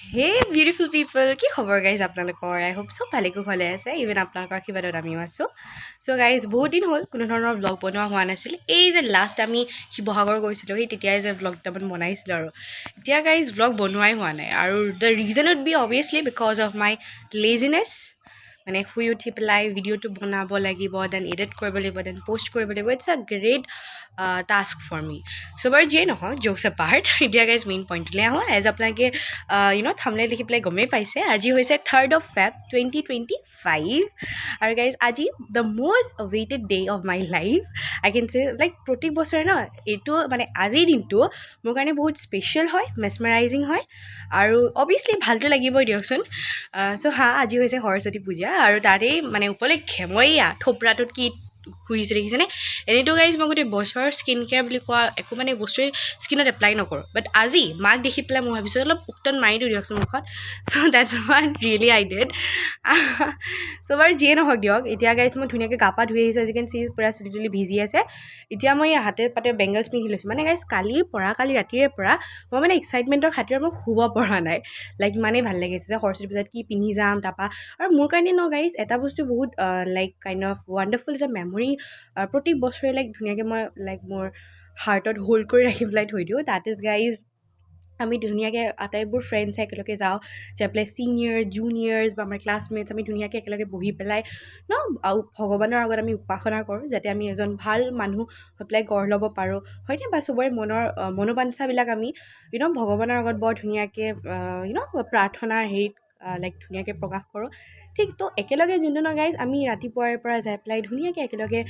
হে বিউটিফুল পিপল কি খবৰ গাইজ আপোনালোকৰ? আই হোপ চব ভালে কুশলে আছে। ইভেন আপোনালোকৰ আশীৰ্বাদত আমিও আছোঁ। চ' গাইজ বহুত দিন হ'ল কোনো ধৰণৰ ব্লগ বনোৱা হোৱা নাছিল। এই যে লাষ্ট আমি শিৱসাগৰ গৈছিলোঁ সেই তেতিয়াই যে ব্লগ দুটামান বনাইছিলোঁ আৰু। এতিয়া গাইজ ব্লগ বনোৱাই হোৱা নাই। আৰু the reason would be obviously because of my laziness মানে শুই উঠি পেলাই ভিডিঅ'টো বনাব লাগিব দেন এডিট কৰিব লাগিব দেন প'ষ্ট কৰিব লাগিব। It's a great task for me so' বাৰু যিয়ে নহওক জ'কছ এ পাৰ্ট এতিয়া গাইজ মেইন পইণ্টলৈ আহোঁ। এজ আপোনালোকে ইউ ন' থামলে দেখি পেলাই গমেই পাইছে আজি হৈছে third of Feb twenty twenty five আৰু গাইজ আজি the most awaited day of my life I can say like প্ৰত্যেক বছৰে ন এইটো মানে আজিৰ দিনটো মোৰ কাৰণে বহুত স্পেচিয়েল হয় মেচমেৰাইজিং হয়। আৰু অভিয়াছলি ভালটো লাগিবই দিয়কচোন। চ' হা আজি হৈছে সৰস্বতী পূজা। আৰু তাৰেই মানে উপলক্ষে মই এয়া থোপৰাটোত কি ঘূৰিছোঁ দেখিছেনে? এনেইতো গাইজ মই গোটেই বছৰৰ স্কিন কেয়াৰ বুলি কোৱা একো মানে বস্তুৱেই স্কিনত এপ্লাই নকৰোঁ। বাট আজি মাক দেখি পেলাই মই ভাবিছোঁ অলপ উক্তন মাৰি দিওঁ দিয়কচোন মুখত। So' that's what really I did চ' বাৰু যিয়ে নহওক দিয়ক এতিয়া গাইজ মই ধুনীয়াকৈ গা পা ধুই আহিছোঁ আজি কেন চি পূৰা চুলি তুলি ভিজি আছে। এতিয়া মই হাতে পাতে বেংগলছ পিন্ধি লৈছোঁ। মানে গাইজ কালিৰ পৰা কালি ৰাতিৰে পৰা মই মানে এক্সাইটমেণ্টৰ খাতিৰত মই শুব পৰা নাই। লাইক ইমানেই ভাল লাগিছে যে সৰস্বতী পূজাত কি পিন্ধি যাম তাৰপৰা আৰু মোৰ কাৰণে ন গাইজ এটা বস্তু বহুত লাইক কাইণ্ড অফ ৱাণ্ডাৰফুল এটা মেমৰি প্ৰত্যেক বছৰে লাইক ধুনীয়াকৈ মই লাইক মোৰ হাৰ্টত হোল্ড কৰি ৰাখি পেলাই থৈ দিওঁ। দেট ইজ গাইজ আমি ধুনীয়াকৈ আটাইবোৰ ফ্ৰেণ্ডছ একেলগে যাওঁ। যাই পেলাই ছিনিয়ৰ জুনিয়ৰ্ছ বা আমাৰ ক্লাছমেটছ আমি ধুনীয়াকৈ একেলগে বহি পেলাই ন আৰু ভগৱানৰ আগত আমি উপাসনা কৰোঁ যাতে আমি এজন ভাল মানুহ হৈ পেলাই গঢ় ল'ব পাৰোঁ। হয়নে বা চবৰে মনৰ মনোবাঞ্ছাবিলাক আমি ইউ ন' ভগৱানৰ আগত বৰ ধুনীয়াকৈ ইউ ন' প্ৰাৰ্থনাৰ হেৰিত লাইক ধুনীয়াকৈ প্ৰকাশ কৰোঁ। ঠিক ত' একেলগে যোনটো ন গাইজ আমি ৰাতিপুৱাৰে পৰা যাই পেলাই ধুনীয়াকৈ একেলগে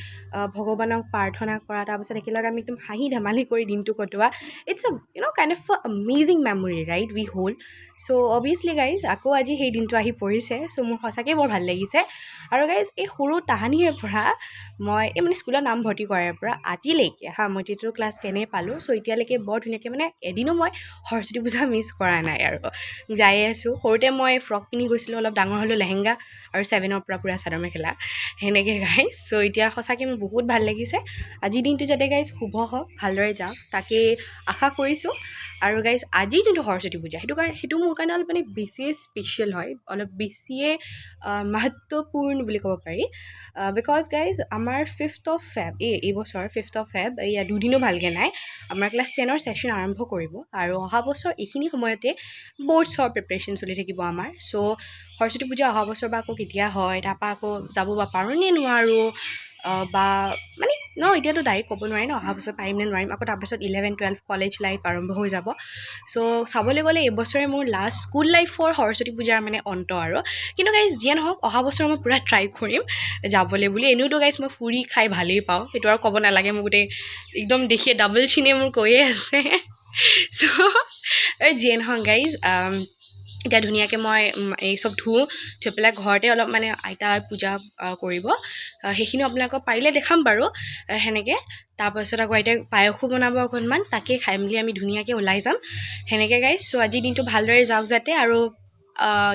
ভগৱানক প্ৰাৰ্থনা কৰা তাৰপাছত একেলগে আমি একদম হাঁহি ধেমালি কৰি দিনটো কটোৱা। It's a you know' kind of amazing memory right we hold so' obviously guys আকৌ আজি সেই দিনটো আহি পৰিছে চ' মোৰ সঁচাকৈ বৰ ভাল লাগিছে। আৰু গাইজ এই সৰু তাহানিৰে পৰা মই এই মানে স্কুলত নামভৰ্তি কৰাৰ পৰা আজিলৈকে হা মই যিটো ক্লাছ টেনেই পালোঁ চ' এতিয়ালৈকে বৰ ধুনীয়াকৈ মানে এদিনো মই সৰস্বতী পূজা মিছ কৰা নাই আৰু। যায়ে আছোঁ সৰুতে মই ফ্ৰক পিন্ধি গৈছিলোঁ অলপ ডাঙৰ হ'লোঁ লেহেংগা আৰু ছেভেনৰ পৰা পূৰা চাদৰ মেখেলা সেনেকৈ গাইজ চ' এতিয়া সঁচাকৈ মোৰ বহুত ভাল লাগিছে। আজিৰ দিনটো যাতে গাইজ শুভ হওক ভালদৰে যাওক তাকেই আশা কৰিছোঁ। আৰু গাইজ আজি যোনটো সৰস্বতী পূজা। সেইটো কাৰণে সেইটো মোৰ কাৰণে অলপ মানে বেছিয়ে স্পেচিয়েল হয়। অলপ বেছিয়ে মহত্বপূৰ্ণ বুলি ক'ব পাৰি। বিকজ গাইজ আমাৰ ফিফ্থ অফ ফেব এই এইবছৰ ফিফ্থ অফ ফেব এয়া দুদিনো ভালকৈ নাই। আমাৰ ক্লাছ টেনৰ ছেশ্যন আৰম্ভ কৰিব। আৰু অহা বছৰ এইখিনি সময়তে বৰ্ডছৰ প্ৰিপেৰেশ্যন চলি থাকিব আমাৰ। চ' সৰস্বতী পূজা অহা বছৰ বা আকৌ কেতিয়া হয় তাৰপৰা আকৌ যাব বা পাৰোঁ নে নোৱাৰোঁ বা মানে ন এতিয়াতো ডাইৰেক্ট ক'ব নোৱাৰি ন অহা বছৰ পাৰিম নে নোৱাৰিম আকৌ তাৰপাছত ইলেভেন টুৱেলভ কলেজ লাইফ আৰম্ভ হৈ যাব। চ' চাবলৈ গ'লে এইবছৰে মোৰ লাষ্ট স্কুল লাইফৰ সৰস্বতী পূজাৰ মানে অন্ত আৰু। কিন্তু গাইজ যিয়ে নহওক অহা বছৰ মই পূৰা ট্ৰাই কৰিম যাবলৈ বুলি। এনেওতো গাইজ মই ফুৰি খাই ভালেই পাওঁ। সেইটো আৰু ক'ব নালাগে মোৰ গোটেই একদম দেখিয়ে ডাবল চিনে মোৰ কৈয়ে আছে। চ' যিয়ে নহওক গাইজ এতিয়া ধুনীয়াকৈ মই এই চব ধুওঁ, ধুই পেলাই ঘৰতে অলপ মানে আইতাই পূজা কৰিব। সেইখিনিও আপোনালোকক পাৰিলে দেখাম বাৰু সেনেকৈ। তাৰপাছত আকৌ আইতাই পায়সো বনাব অকণমান তাকেই খাই মেলি আমি ধুনীয়াকৈ ওলাই যাম। সেনেকৈ গাইজ চ' আজিৰ দিনটো ভালদৰে যাওক যাতে আৰু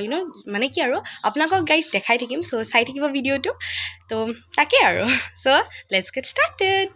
ইউ ন' মানে কি আৰু, আপোনালোকক গাইজ দেখাই থাকিম, চ' চাই থাকিব ভিডিঅ'টো। ত' তাকেই আৰু, চ' লেটছ গেট ষ্টাৰ্টেড